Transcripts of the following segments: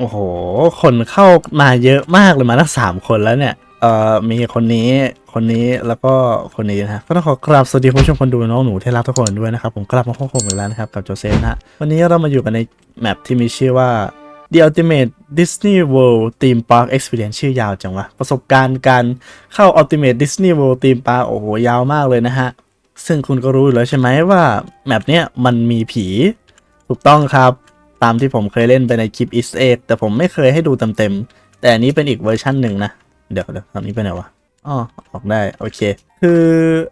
โอ้โห คนเข้ามาเยอะมากเลยมาทั้งสามคนแล้วเนี่ย เอ่อ มีคนนี้ คนนี้ แล้วก็คนนี้นะ ก็ต้องขอกราบสวัสดีผู้ชมคนดูน้องหนูที่รักทุกคนด้วยนะครับ ผมกลับมาพบผมอีกแล้วนะครับ กับโจเซฟนฮะวันนี้เรามาอยู่กันในแมปที่มีชื่อว่า The Ultimate Disney World Theme Park Experience ชื่อยาวจังวะ ประสบการณ์การเข้า Ultimate Disney World Theme Park โอ้โห ยาวมากเลยนะฮะ ซึ่งคุณก็รู้อยู่แล้วใช่ไหมว่าแมปเนี้ยมันมีผี ถูกต้องครับ ตามที่ผมเคยเล่นไปในคลิป e a s t egg แต่ผมไม่เคยให้ดูเต็มๆแต่อันนี้เป็นอีกเวอร์ชันหนึ่งนะ เดี๋ยวเดี๋ยวตอนนี้ไปไหนวะอ๋อออกได้โอเค คือ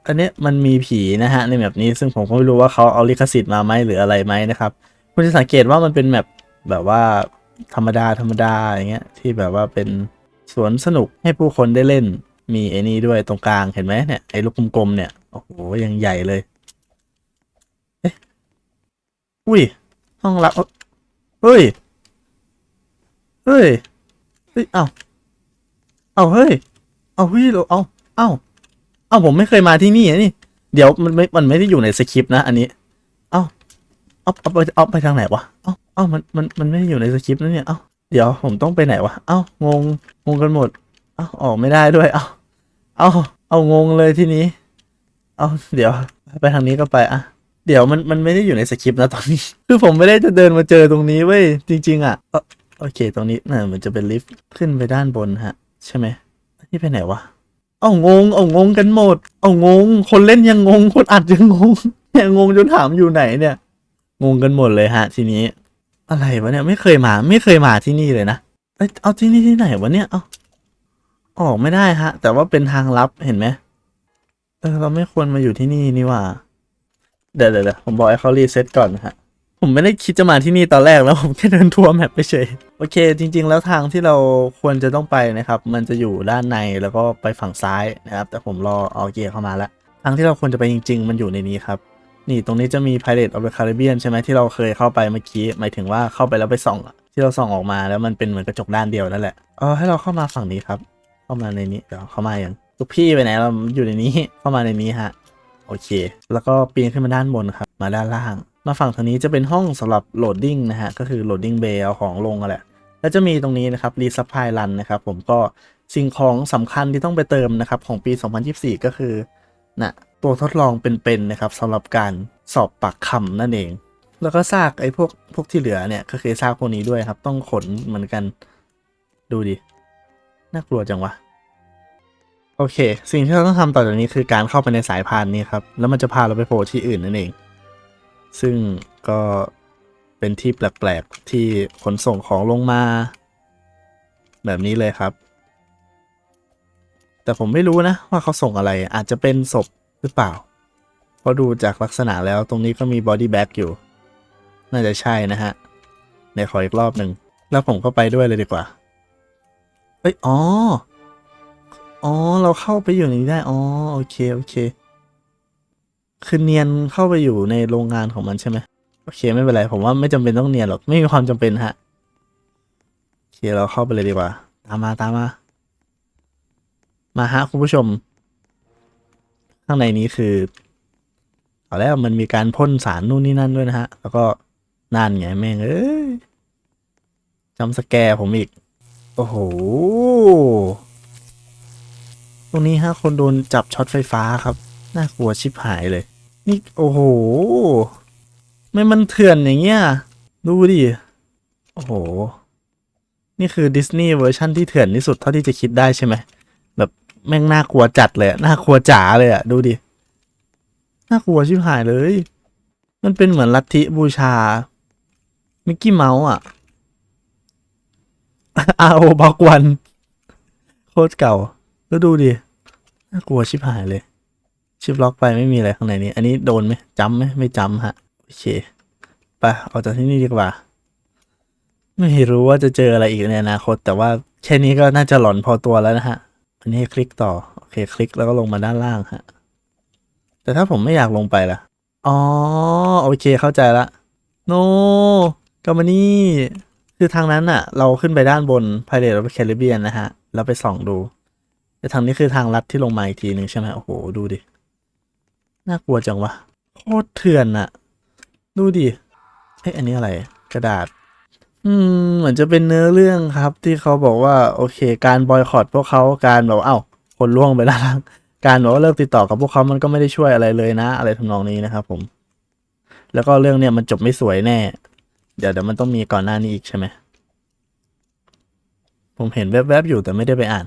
อันนี้มันมีผีนะฮะในแมปนี้ซึ่งผมก็ไม่รู้ว่าเขาเอาลิขสิทธิ์มาไหมหรืออะไรไหมนะครับ คุณจะสังเกตว่ามันเป็นแมปแบบว่าธรรมดาธรรมดาอย่างเงี้ยที่แบบว่าเป็นสวนสนุกให้ผู้คนได้เล่นมีไอ้นี่ด้วยตรงกลางเห็นไหมเนี่ยไอ้ลูกกลมๆเนี่ยโอ้โหยังใหญ่เลยเอ๊ะอุ้ยห้องรับ เฮ้ย เฮ้ย เฮ้ย เอ้าเอ้าเฮ้ย เอ้าเฮ้ยเราเอ้าเอ้าเอ้าผมไม่เคยมาที่นี่อะนี่ เดี๋ยวมันไม่ มันไม่ได้อยู่ในสคริปต์นะอันนี้ เอ้าเอาเอาไปเอาไปทางไหนวะ เอ้าเอ้ามัน มัน มันไม่ได้อยู่ในสคริปต์นะเนี่ย เอ้าเดี๋ยวผมต้องไปไหนวะ เอ้างง งงกันหมด เอ้าออกไม่ได้ด้วย เอ้าเอ้าเอางงเลยทีนี้ เอาเดี๋ยว ไปทางนี้ก็ไปอะ เดี๋ยวมันมันไม่ได้อยู่ในสคริปต์นะตอนนี้ คือผมไม่ได้จะเดินมาเจอตรงนี้เว้ยจริง ๆ อะโอเค ตรงนี้น่ะมันจะเป็นลิฟต์ขึ้นไปด้านบนฮะ ใช่ไหมนี่ไปไหนวะเอางงเอางงกันหมด เอางง คนเล่นยังงง คนอัดยังงงเนี่ยงงจนถามอยู่ไหนเนี่ย งงกันหมดเลยฮะ ทีนี้ อะไรวะเนี่ยไม่เคยมา ไม่เคยมาที่นี่เลยนะเอ้ยเอาที่นี่ที่ไหนวะเนี่ยเอาออกไม่ได้ฮะ แต่ว่าเป็นทางลับเห็นไหมเออเราไม่ควรมาอยู่ที่นี่นี่ว่า เดี๋ยวเดี๋ยวผมบอกให้เขารีเซ็ตก่อนนะฮะ ผมไม่ได้คิดจะมาที่นี่ตอนแรกแล้วผมแค่เดินทัวร์แมปไปเฉย โอเค จริง ๆ แล้วทางที่เราควรจะต้องไปนะครับ มันจะอยู่ด้านในแล้วก็ไปฝั่งซ้ายนะครับ แต่ผมรอเอาเกียร์เข้ามาแล้วทางที่เราควรจะไปจริง ๆ มันอยู่ในนี้ครับ นี่ตรงนี้จะมี Pirate of the Caribbean ใช่ไหมที่เราเคยเข้าไปเมื่อกี้ หมายถึงว่าเข้าไปแล้วไปส่องที่เราส่องออกมาแล้วมันเป็นเหมือนกระจกด้านเดียวนั่นแหละ เออให้เราเข้ามาฝั่งนี้ครับ เข้ามาในนี้ เดี๋ยวเข้ามาอย่างลูกพี่ไปไหนเราอยู่ในนี้เข้ามาในนี้ฮะ โอเค แล้วก็ปีนขึ้นมาด้านบนครับ มาด้านล่าง มาฝั่งทางนี้จะเป็นห้องสำหรับโหลดดิ้งนะฮะ ก็คือโหลดดิ้งเบย์เอาของลงแหละ แล้วจะมีตรงนี้นะครับรีซัพพลายรันนะครับผมก็สิ่งของสำคัญที่ต้องไปเติมนะครับของปี 2024 ก็คือนะตัวทดลองเป็นๆนะครับสำหรับการสอบปากคำนั่นเอง แล้วก็ซากไอ้พวกพวกที่เหลือเนี่ยก็คือซากพวกนี้ด้วยครับ ต้องขนเหมือนกัน ดูดิ น่ากลัวจังวะ โอเค สิ่งที่เราต้องทำต่อจากนี้คือการเข้าไปในสายพานนี้ครับ แล้วมันจะพาเราไปโผล่ที่อื่นนั่นเอง ซึ่งก็เป็นที่แปลกๆ ที่ขนส่งของลงมา แบบนี้เลยครับ แต่ผมไม่รู้นะว่าเขาส่งอะไรอาจจะเป็นศพหรือเปล่า เพราะดูจากลักษณะแล้วตรงนี้ก็มีบอดี้แบ็กอยู่ น่าจะใช่นะฮะในขออีกรอบหนึ่ง แล้วผมก็ไปด้วยเลยดีกว่า เอ้ย อ๋อ อ๋อ เราเข้าไปอยู่ในนี้ได้ อ๋อ โอเค โอเค คือเนียนเข้าไปอยู่ในโรงงานของมันใช่ไหมโอเค ไม่เป็นไร ผมว่าไม่จำเป็นต้องเนียนหรอก ไม่มีความจำเป็นฮะ โอเค เราเข้าไปเลยดีกว่า ตามมา ตามมา มาฮะคุณผู้ชม ข้างในนี้คือเอาแล้วมันมีการพ่นสารนู่นนี่นั่นด้วยนะฮะ แล้วก็นั่นไงแม่ง เอ้ยจำสแกร์ผมอีก โอ้โห ตรงนี้ฮะคนโดนจับช็อตไฟฟ้าครับ น่ากลัวชิบหายเลย นี่ โอ้โห ไม่มันเถื่อนอย่างเงี้ย ดูดิ โอ้โห นี่คือดิสนีย์เวอร์ชั่นที่เถื่อนที่สุดเท่าที่จะคิดได้ใช่ไหม แบบแม่งน่ากลัวจัดเลย น่ากลัวจ๋าเลยอะดูดิ น่ากลัวชิบหายเลย มันเป็นเหมือนลัทธิบูชา มิกกี้เมาส์อะอาโอบอกวันโคตรเก่า แล้วดูดิน่ากลัวชิบหายเลย ชิปล็อกไปไม่มีอะไรข้างในนี้ อันนี้โดนไหมจำไหมไม่จำฮะโอเคไปออกจากที่นี่ดีกว่า ไม่รู้ว่าจะเจออะไรอีกในอนาคต แต่ว่าแค่นี้ก็น่าจะหลอนพอตัวแล้วนะฮะ อันนี้คลิกต่อโอเค คลิกแล้วก็ลงมาด้านล่างฮะ แต่ถ้าผมไม่อยากลงไปล่ะอ๋อโอเคเข้าใจละโนกลับมานี่ คือทางนั้นอะเราขึ้นไปด้านบน Pirate of the Caribbean นะฮะ แล้วไปส่องดู แต่ทางนี้คือทางลัดที่ลงมาอีกทีหนึ่งใช่ไหมโอ้โห ดูดิ น่ากลัวจังวะ โคตรเถื่อนอะดูดิเอ้ยอันนี้อะไร กระดาษ อืม เหมือนจะเป็นเนื้อเรื่องครับ ที่เขาบอกว่า โอเค การบอยคอตพวกเขาการแบบว่าเอ้า คนล่วงไปแล้วการบอกว่าเลิกติดต่อกับพวกเขามันก็ไม่ได้ช่วยอะไรเลยนะ อะไรทำนองนี้นะครับ ผม แล้วก็เรื่องเนี้ยมันจบไม่สวยแน่ เดี๋ยวเดี๋ยวมันต้องมีก่อนหน้านี้อีกใช่ไหมผมเห็นแวบๆอยู่แต่ไม่ได้ไปอ่าน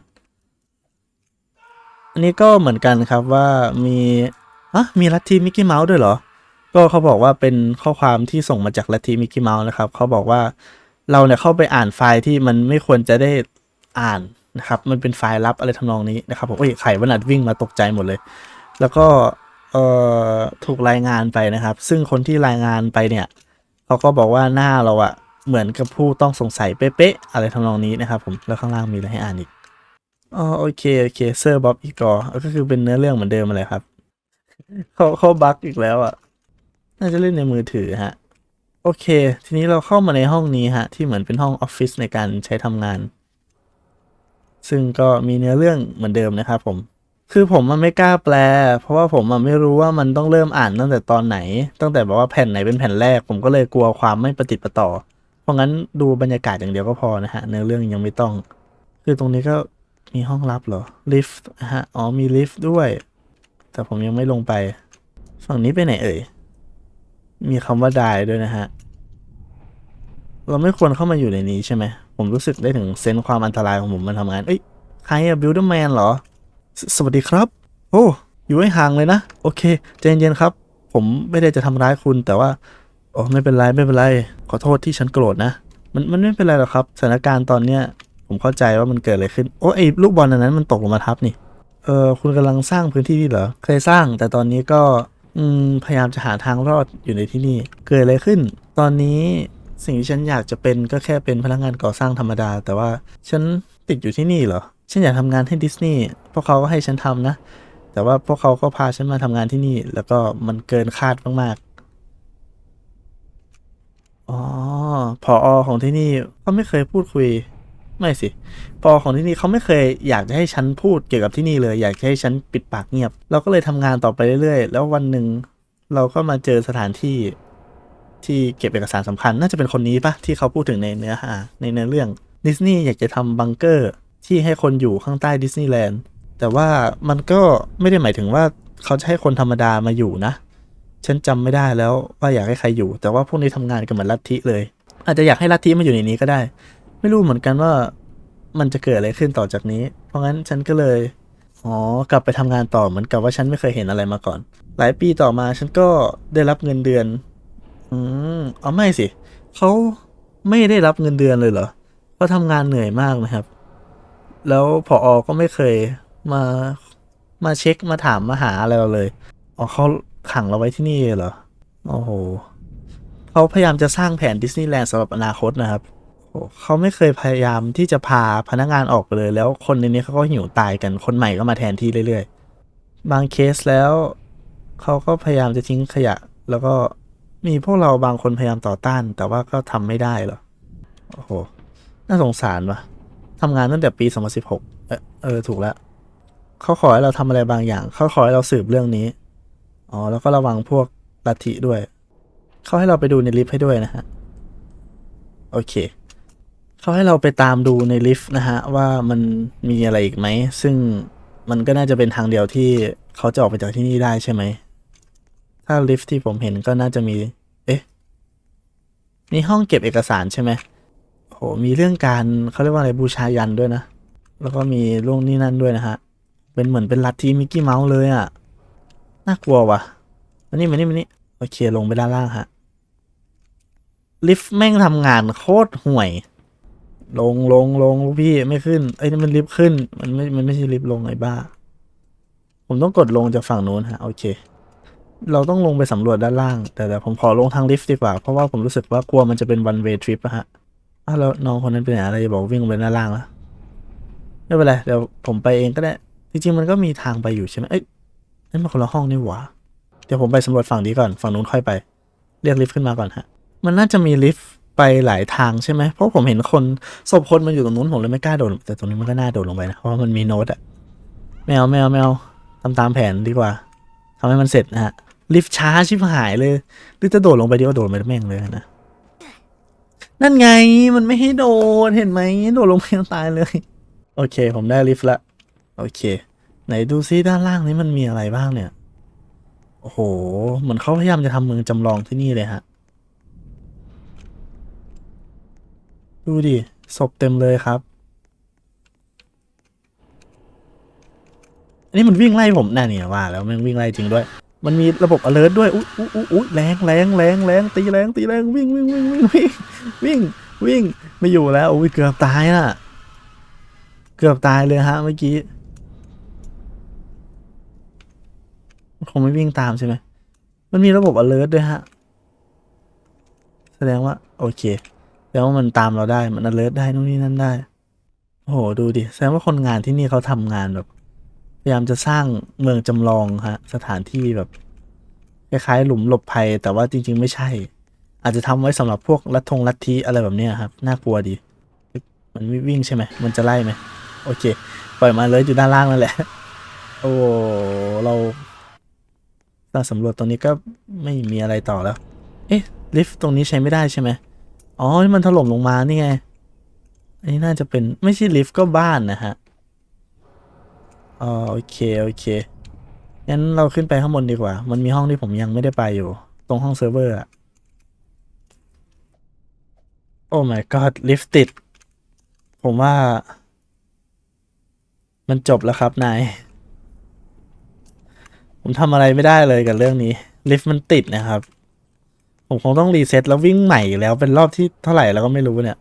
อันนี้ก็เหมือนกันครับว่ามีอะมีลัทธิมิกกี้เมาส์ด้วยเหรอ ก็เขาบอกว่าเป็นข้อความที่ส่งมาจากลัทธิมิกกี้เมาส์นะครับ เขาบอกว่าเราเนี่ยเข้าไปอ่านไฟล์ที่มันไม่ควรจะได้อ่านนะครับ มันเป็นไฟล์ลับอะไรทำนองนี้นะครับผมโอ้ยไข่วันนัดวิ่งมาตกใจหมดเลย แล้วก็เอ่อถูกรายงานไปนะครับ ซึ่งคนที่รายงานไปเนี่ยเขาก็บอกว่าหน้าเราอะเหมือนกับผู้ต้องสงสัยเป๊ะๆอะไรทำนองนี้นะครับ ผมแล้วข้างล่างมีอะไรให้อ่านอีก อ๋อโอเคโอเคเซอร์บ๊อบอีกอก็คือเป็นเนื้อเรื่องเหมือนเดิมอะไรครับเขาเขาบั๊กอีกแล้วอะ น่าจะเล่นในมือถือฮะ โอเค ทีนี้เราเข้ามาในห้องนี้ฮะ ที่เหมือนเป็นห้องออฟฟิศในการใช้ทำงาน ซึ่งก็มีเนื้อเรื่องเหมือนเดิมนะครับผม คือผมมันไม่กล้าแปล เพราะว่าผมมันไม่รู้ว่ามันต้องเริ่มอ่านตั้งแต่ตอนไหน ตั้งแต่แบบว่าแผ่นไหนเป็นแผ่นแรก ผมก็เลยกลัวความไม่ประติดประต่อ เพราะงั้นดูบรรยากาศอย่างเดียวก็พอนะฮะเนื้อเรื่องยังไม่ต้อง คือตรงนี้ก็ มีห้องลับเหรอ ลิฟต์นะฮะ อ๋อ มีลิฟต์ด้วย แต่ผมยังไม่ลงไป ฝั่งนี้ไปไหนเอ่ย มีคำว่าดายด้วยนะฮะ เราไม่ควรเข้ามาอยู่ในนี้ใช่ไหม ผมรู้สึกได้ถึงเซนส์ความอันตรายของผมมันทำงาน เอ้ย ใครอะบิลดแมนเหรอสสวัสดีครับ โอ้ อยู่ให้ห่างเลยนะ โอเคใจเย็นๆครับ ผมไม่ได้จะทำร้ายคุณแต่ว่าโอ้ไม่เป็นไรไม่เป็นไร ขอโทษที่ฉันโกรธนะ มันมันไม่เป็นไรหรอกครับ สถานการณ์ตอนเนี้ย ผมเข้าใจว่ามันเกิดอะไรขึ้น โอ้ไอ้ลูกบอลอันนั้นมันตกลงมาทับนี่ เออคุณกำลังสร้างพื้นที่นี่เหรอ เคยสร้างแต่ตอนนี้ก็อืมพยายามจะหาทางรอดอยู่ในที่นี่ เกิดอะไรขึ้น ตอนนี้สิ่งที่ฉันอยากจะเป็นก็แค่เป็นพนักงานก่อสร้างธรรมดา แต่ว่าฉันติดอยู่ที่นี่เหรอ ฉันอยากทำงานให้ดิสนีย์พวกเขาก็ให้ฉันทำนะ แต่ว่าพวกเขาก็พาฉันมาทำงานที่นี่ แล้วก็มันเกินคาดมากๆ อ๋อ พออของที่นี่เขาไม่เคยพูดคุย ไม่สิ พอของที่นี่เขาไม่เคยอยากจะให้ฉันพูดเกี่ยวกับที่นี่เลย อยากให้ฉันปิดปากเงียบ เราก็เลยทำงานต่อไปเรื่อยๆ แล้ววันหนึ่งเราก็มาเจอสถานที่ที่เก็บเอกสารสำคัญ น่าจะเป็นคนนี้ปะที่เขาพูดถึงในเนื้อหาในเนื้อเรื่องดิสนีย์อยากจะทำบังเกอร์ที่ให้คนอยู่ข้างใต้ดิสนีย์แลนด์แต่ว่ามันก็ไม่ได้หมายถึงว่าเขาจะให้คนธรรมดามาอยู่นะ ฉันจำไม่ได้แล้วว่าอยากให้ใครอยู่ แต่ว่าพวกนี้ทำงานกันเหมือนลัทธิเลย อาจจะอยากให้ลัทธิมาอยู่ในนี้ก็ได้ ไม่รู้เหมือนกันว่ามันจะเกิดอะไรขึ้นต่อจากนี้ เพราะงั้นฉันก็เลย อ๋อ กลับไปทำงานต่อเหมือนกับว่าฉันไม่เคยเห็นอะไรมาก่อน หลายปีต่อมาฉันก็ได้รับเงินเดือน อืมเอาไม่สิ เขาไม่ได้รับเงินเดือนเลยเหรอเขาทำงานเหนื่อยมากนะครับ แล้วพออก็ไม่เคยมา มาเช็คมาถามมาหาอะไรเราเลย อ๋อเขาขังเราไว้ที่นี่เหรอ โอ้โห เขาพยายามจะสร้างแผนดิสนีย์แลนด์สำหรับอนาคตนะครับ เขาไม่เคยพยายามที่จะพาพนักงานออกไปเลย แล้วคนในนี้เขาก็หิวตายกันคนใหม่ก็มาแทนที่เรื่อยๆ บางเคสแล้วเขาก็พยายามจะทิ้งขยะ แล้วก็มีพวกเราบางคนพยายามต่อต้าน แต่ว่าก็ทำไม่ได้หรอโอ้โหน่าสงสารวะทำงานตั้งแต่ปี 2016 เออเออถูกแล้วเขาขอให้เราทำอะไรบางอย่าง เขาขอให้เราสืบเรื่องนี้ อ๋อ แล้วก็ระวังพวกลัทธิด้วย เขาให้เราไปดูในลิฟต์ให้ด้วยนะฮะ โอเค เขาให้เราไปตามดูในลิฟต์นะฮะ ว่ามันมีอะไรอีกไหม ซึ่งมันก็น่าจะเป็นทางเดียวที่เขาจะออกไปจากที่นี่ได้ใช่ไหม ถ้าลิฟต์ที่ผมเห็นก็น่าจะมี เอ๊ะมีห้องเก็บเอกสารใช่ไหมโหมีเรื่องการเขาเรียกว่าอะไรบูชายันด้วยนะ แล้วก็มีเรื่องนี้นั่นด้วยนะฮะ เป็นเหมือนเป็นลัทธิมิกกี้เมาส์เลยอะ่ะ น่ากลัวว่ะมานี่มานี่มานี่โอเคลงไปด้านล่างฮะลิฟต์แม่งทำงานโคตรห่วย ลงลงลงลูกพี่ไม่ขึ้นเอ้นี่มันลิฟต์ขึ้น มันไม่ มันไม่ใช่ลิฟต์ลงไอ้บ้า ผมต้องกดลงจากฝั่งนู้นฮะโอเค เราต้องลงไปสำรวจด้านล่าง แต่แต่ผมขอลงทางลิฟต์ดีกว่า เพราะว่าผมรู้สึกว่ากลัวมันจะเป็น one way trip อะฮะอ้าวแล้วน้องคนนั้นเป็นอะไรบอกวิ่งลงไปด้านล่างแล้วไม่เป็นไรเดี๋ยวผมไปเองก็ได้ จริงๆมันก็มีทางไปอยู่ใช่ไหมเอ้ยนั่นมันคนละห้องนี่หว่าเดี๋ยวผมไปสำรวจฝั่งนี้ก่อนฝั่งนู้นค่อยไป เรียกลิฟต์ขึ้นมาก่อนฮะ มันน่าจะมีลิฟต์ ไปหลายทางใช่ไหมเพราะผมเห็นคนศพคนมันอยู่ตรงนู้นผมเลยไม่กล้าโดด แต่ตรงนี้มันก็น่าโดดลงไปนะ เพราะมันมีโน้ตอะแมวแมวแมวทำตามแผนดีกว่าทำให้มันเสร็จนะฮะลิฟช้าชิบหายเลยหรือจะโดดลงไปดีก็โดดไปแม่งเลยนะนั่นไงมันไม่ให้โดดเห็นไหมโดดลงไปตายเลย โอเค ผมได้ลิฟต์ละ โอเค ไหนดูซิด้านล่างนี้มันมีอะไรบ้างเนี่ย โอ้โห เหมือนเขาพยายามจะทำเมืองจำลองที่นี่เลยฮะ ดูดิศพเต็มเลยครับ อันนี้มันวิ่งไล่ผมน่เนี่ยว่า แล้วมันวิ่งไล่จริงด้วย มันมีระบบ alert ด้วยอุ๊ยอุ๊ยอุ๊ยอุ๊ยแรงแรงแรงแรงตีแรงตีแรงวิ่งวิ่งวิ่งวิ่งวิ่งวิ่งวิ่งไม่อยู่แล้วอุ้ยเกือบตายน่ะ เกือบตายเลยฮะเมื่อกี้คงไม่วิ่งตามใช่ไหมมันมีระบบ alert ด้วยฮะ แสดงว่า โอเค แสดงว่ามันตามเราได้มัน alert ได้นู่นนี่นั่นได้ โอ้โหดูดิแสดงว่าคนงานที่นี่เขาทำงานแบบ พยายามจะสร้างเมืองจำลองฮะ สถานที่แบบคล้ายๆหลุมหลบภัย แต่ว่าจริง ๆ ไม่ใช่ อาจจะทำไว้สำหรับพวกลัทธงลัทธิอะไรแบบนี้ครับน่ากลัวดี มันวิ่งใช่ไหมมันจะไล่ไหมโอเค ปล่อยมาเลยอยู่ด้านล่างนั่นแหละ โอ้เราเราสำรวจตรงนี้ก็ไม่มีอะไรต่อแล้ว เอ๊ะลิฟต์ตรงนี้ใช้ไม่ได้ใช่ไหม อ๋อนี่มันถล่มลงมานี่ไง อันนี้น่าจะเป็นไม่ใช่ลิฟต์ก็บ้านนะฮะอ๋อโอเค โอเค งั้นเราขึ้นไปข้างบนดีกว่า มันมีห้องที่ผมยังไม่ได้ไปอยู่ ตรงห้องเซิร์ฟเวอร์อะโอ้ my god ลิฟต์ติด ผมว่า มันจบแล้วครับนาย ผมทำอะไรไม่ได้เลยกับเรื่องนี้ ลิฟต์มันติดนะครับ ผมคงต้องรีเซ็ตแล้ววิ่งใหม่แล้วเป็นรอบที่เท่าไหร่แล้วก็ไม่รู้เนี่ย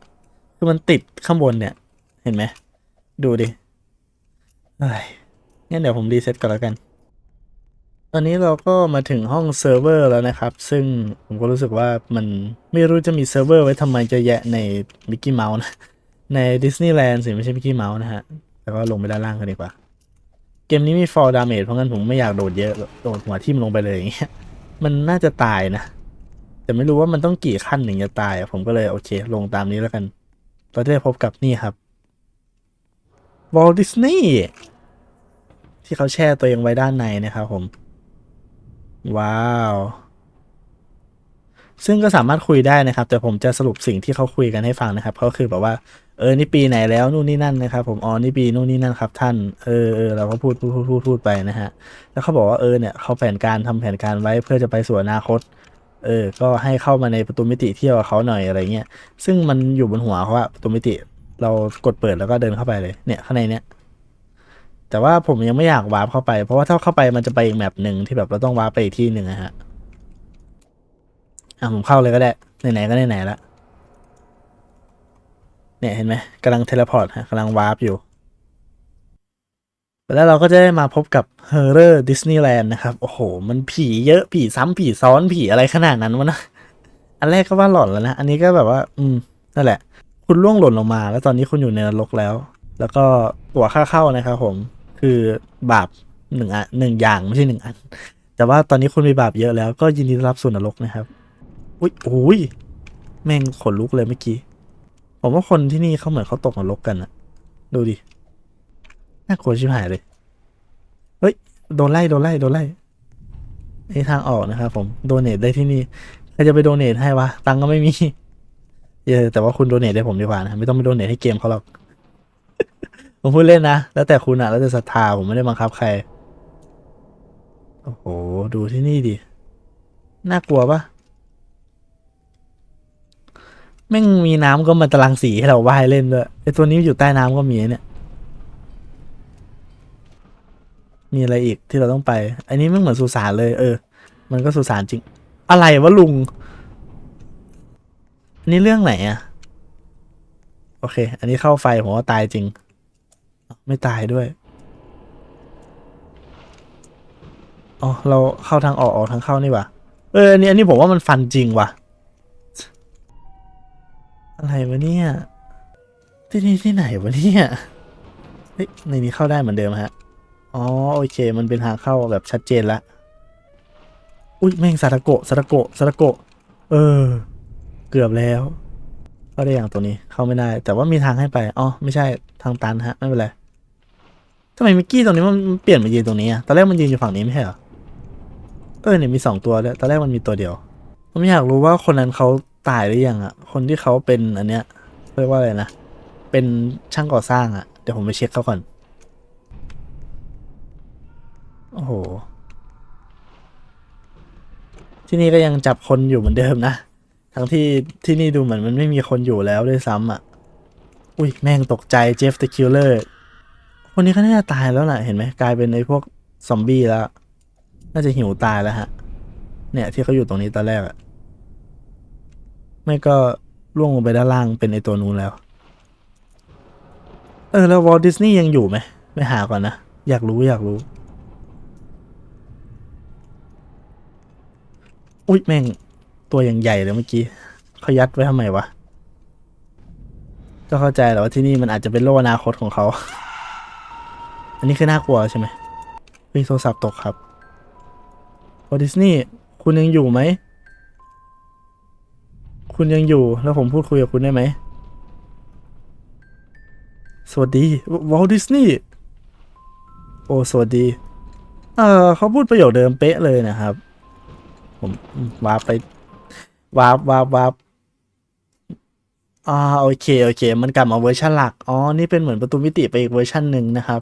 คือมันติดข้างบนเนี่ย เห็นไหม ดูดิเอ้ยงั้นเดี๋ยวผมรีเซ็ตก่อนแล้วกัน ตอนนี้เราก็มาถึงห้องเซิร์ฟเวอร์แล้วนะครับ ซึ่งผมก็รู้สึกว่ามันไม่รู้จะมีเซิร์ฟเวอร์ไว้ทำไมจะแยะในมิกกี้เมาส์นะ ในดิสนีย์แลนด์สิไม่ใช่มิกกี้เมาส์นะฮะ แล้วก็ลงไปด้านล่างกันดีกว่า เกมนี้มี fall damage เพราะงั้นผมไม่อยากโดดเยอะ โดดหัวทิ่มลงไปเลยอย่างเงี้ย มันน่าจะตายนะ แต่ไม่รู้ว่ามันต้องกี่ขั้นถึงจะตายผมก็เลยโอเค ลงตามนี้แล้วกัน เราจะได้พบกับนี่ครับวอลดิสนีย์ที่เขาแช่ตัวเองไว้ด้านในนะครับผม ว้าว ซึ่งก็สามารถคุยได้นะครับ แต่ผมจะสรุปสิ่งที่เขาคุยกันให้ฟังนะครับก็คือแบบว่า เออ นี่ปีไหนแล้วนู่นนี่นั่นนะครับ ผมอ๋อนี่ปีนู่นนี่นั่นครับท่าน เออเออเราก็พูดพูดพูดพูดพูดไปนะฮะ แล้วเขาบอกว่าเออเนี่ยเขาแผนการทำแผนการไว้เพื่อจะไปสู่อนาคต เออ ก็ให้เข้ามาในประตูมิติเที่ยวกับเขาหน่อยอะไรเงี้ย ซึ่งมันอยู่บนหัวเขาอะประตูมิติ เรากดเปิดแล้วก็เดินเข้าไปเลย เนี่ยข้างในเนี้ย แต่ว่าผมยังไม่อยากวาร์ปเข้าไป เพราะว่าถ้าเข้าไปมันจะไปอีกแมปหนึ่งที่แบบเราต้องวาร์ปไปอีกที่หนึ่งอะฮะ อะผมเข้าเลยก็ได้ ไหนๆก็ไหนๆละ เนี่ยเห็นไหมกำลังเทเลพอร์ตฮะกำลังวาร์ปอยู่ แล้วเราก็จะได้มาพบกับเฮอร์เรอร์ดิสนีย์แลนด์นะครับ โอ้โห มันผีเยอะผีซ้ำผีซ้อนผีอะไรขนาดนั้นวะนะ อันแรกก็ว่าหลอนแล้วนะ อันนี้ก็แบบว่า อืม นั่นแหละ คุณล่วงหล่นลงมา แล้วตอนนี้คุณอยู่ในนรกแล้ว แล้วก็ตั๋วค่าเข้านะครับผม คือบาปหนึ่งอันหนึ่งอย่างไม่ใช่หนึ่งอัน แต่ว่าตอนนี้คุณมีบาปเยอะแล้ว ก็ยินดีรับสู่นนรกนะครับ อุ้ยโอ้ยแม่งขนลุกเลยเมื่อกี้ ผมว่าคนที่นี่เขาเหมือนเขาตกนรกกันอะดูดิ น่ากลัวชิบหายเลย เฮ้ย โดนไล่ โดนไล่ โดนไล่ไอทางออกนะครับผม โดเนทได้ที่นี่ใครจะไปโดเนทให้วะ ตังก็ไม่มีเออแต่ว่าคุณโดเนทให้ผมดีกว่านะ ไม่ต้องไปโดเนทให้เกมเขาหรอก ผมพูดเล่นนะ แล้วแต่คุณอะแล้วแต่ศรัทธา ผมไม่ได้บังคับใคร โอ้โห ดูที่นี่ดิ น่ากลัวปะแม่งมีน้ำก็มาตารางสีให้เราว่ายเล่นด้วยไอตัวนี้อยู่ใต้น้ำก็มีเนี่ย มีอะไรอีกที่เราต้องไป อันนี้มันเหมือนสุสานเลย เออ มันก็สุสานจริง อะไรวะลุง อันนี้เรื่องไหนอะโอเค อันนี้เข้าไฟผมว่าตายจริง ไม่ตายด้วย อ๋อ เราเข้าทางออกออกทางเข้านี่วะเออ อันนี้อันนี้ผมว่ามันฟันจริงว่ะ อะไรวะเนี่ย ที่นี่ที่ไหนวะเนี่ย เฮ้ย ในนี้เข้าได้เหมือนเดิมฮะ อ๋อโอเค มันเป็นทางเข้าแบบชัดเจนละอุ้ยแม่งซาตาโกะซาตาโกะซาตาโกะเออ เกือบแล้วเข้าได้อย่างตัวนี้เข้าไม่ได้ แต่ว่ามีทางให้ไปอ๋อไม่ใช่ทางตันฮะไม่เป็นไรทำไมมิกกี้ตรงนี้มันเปลี่ยนมายืนตรงนี้อะตอนแรกมันยืนอยู่ฝั่งนี้ไม่ใช่เหรอเออเนี่ยมีสองตัวด้วยตอนแรกมันมีตัวเดียวผมอยากรู้ว่าคนนั้นเขาตายหรือยังอะคนที่เขาเป็นอันเนี้ยเรียกว่าอะไรนะเป็นช่างก่อสร้างอะเดี๋ยวผมไปเช็คเขาก่อน โอ้โห ที่นี่ก็ยังจับคนอยู่เหมือนเดิมนะ ทั้งที่ที่นี่ดูเหมือนมันไม่มีคนอยู่แล้วด้วยซ้ำอะ อุ้ยแม่งตกใจเจฟ t ์คิลเลอร์คนนี้ก็น่าจะตายแล้วล่ะ เห็นไหมกลายเป็นไอ้พวกซอมบี้แล้ว น่าจะหิวตายแล้วฮะ เนี่ยที่เขาอยู่ตรงนี้ตอนแรกอะไม่ก็ล่วงลงไปด้านล่างเป็นไอตัวนู้นแล้ว เออ แล้ววอลดิสนีย์ยังอยู่ไหมไปหาก่อนนะ อยากรู้อยากรู้ อุ้ยแม่ง ตัวอย่างใหญ่เลยเมื่อกี้เขายัดไว้ทำไมวะ ก็เข้าใจแหละว่าที่นี่มันอาจจะเป็นโลกอนาคตของเขา อันนี้คือน่ากลัวใช่ไหมเฮ้ยโทรศัพท์ตกครับวอดิสนีย์คุณยังอยู่ไหม คุณยังอยู่แล้วผมพูดคุยกับคุณได้ไหม สวัสดีวอลดิสนีย์โอ้สวัสดี เออเขาพูดประโยคเดิมเป๊ะเลยนะครับ ผมวาร์ปไปวาร์ปวาร์ปวาร์ปอ่าโอเคโอเค มันกลับมาเวอร์ชันหลักอ๋อนี่เป็นเหมือนประตูมิติไปอีกเวอร์ชันหนึ่งนะครับ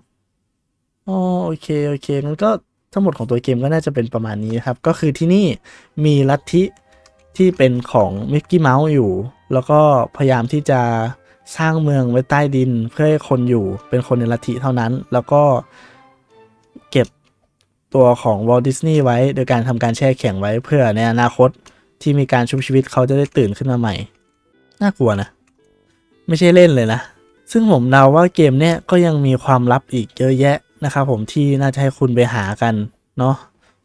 อ๋อโอเคโอเคงั้นก็ทั้งหมดของตัวเกมก็น่าจะเป็นประมาณนี้นครับ ก็คือที่นี่มีลัทธิที่เป็นของมิกกี้เมาส์อยู่ แล้วก็พยายามที่จะสร้างเมืองไว้ใต้ดินเพื่อให้คนอยู่เป็นคนในลัทธิเท่านั้น แล้วก็ ตัวของวอลดิสนีย์ไว้ โดยการทำการแช่แข็งไว้เพื่อในอนาคตที่มีการชุบชีวิตเขาจะได้ตื่นขึ้นมาใหม่ น่ากลัวนะ ไม่ใช่เล่นเลยนะ ซึ่งผมเดาว่าเกมเนี้ยก็ยังมีความลับอีกเยอะแยะนะครับผมที่น่าจะให้คุณไปหากันเนาะ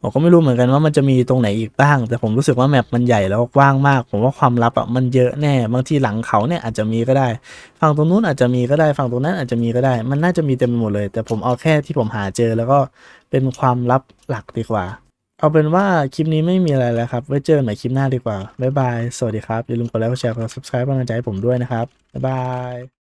ผมก็ไม่รู้เหมือนกันว่ามันจะมีตรงไหนอีกบ้าง แต่ผมรู้สึกว่าแมปมันใหญ่แล้วกว้างมาก ผมว่าความลับอะมันเยอะแน่ บางทีหลังเขาเนี่ยอาจจะมีก็ได้ ฝั่งตรงนู้นอาจจะมีก็ได้ ฝั่งตรงนั้นอาจจะมีก็ได้ มันน่าจะมีเต็มไปหมดเลย แต่ผมเอาแค่ที่ผมหาเจอแล้วก็เป็นความลับหลักดีกว่า เอาเป็นว่าคลิปนี้ไม่มีอะไรแล้วครับ ไว้เจอกันใหม่คลิปหน้าดีกว่า บ๊ายบาย สวัสดีครับ อย่าลืมกดไลค์ กดแชร์ กด subscribe เป็นกำลังใจให้ผมด้วยนะครับ บ๊ายบาย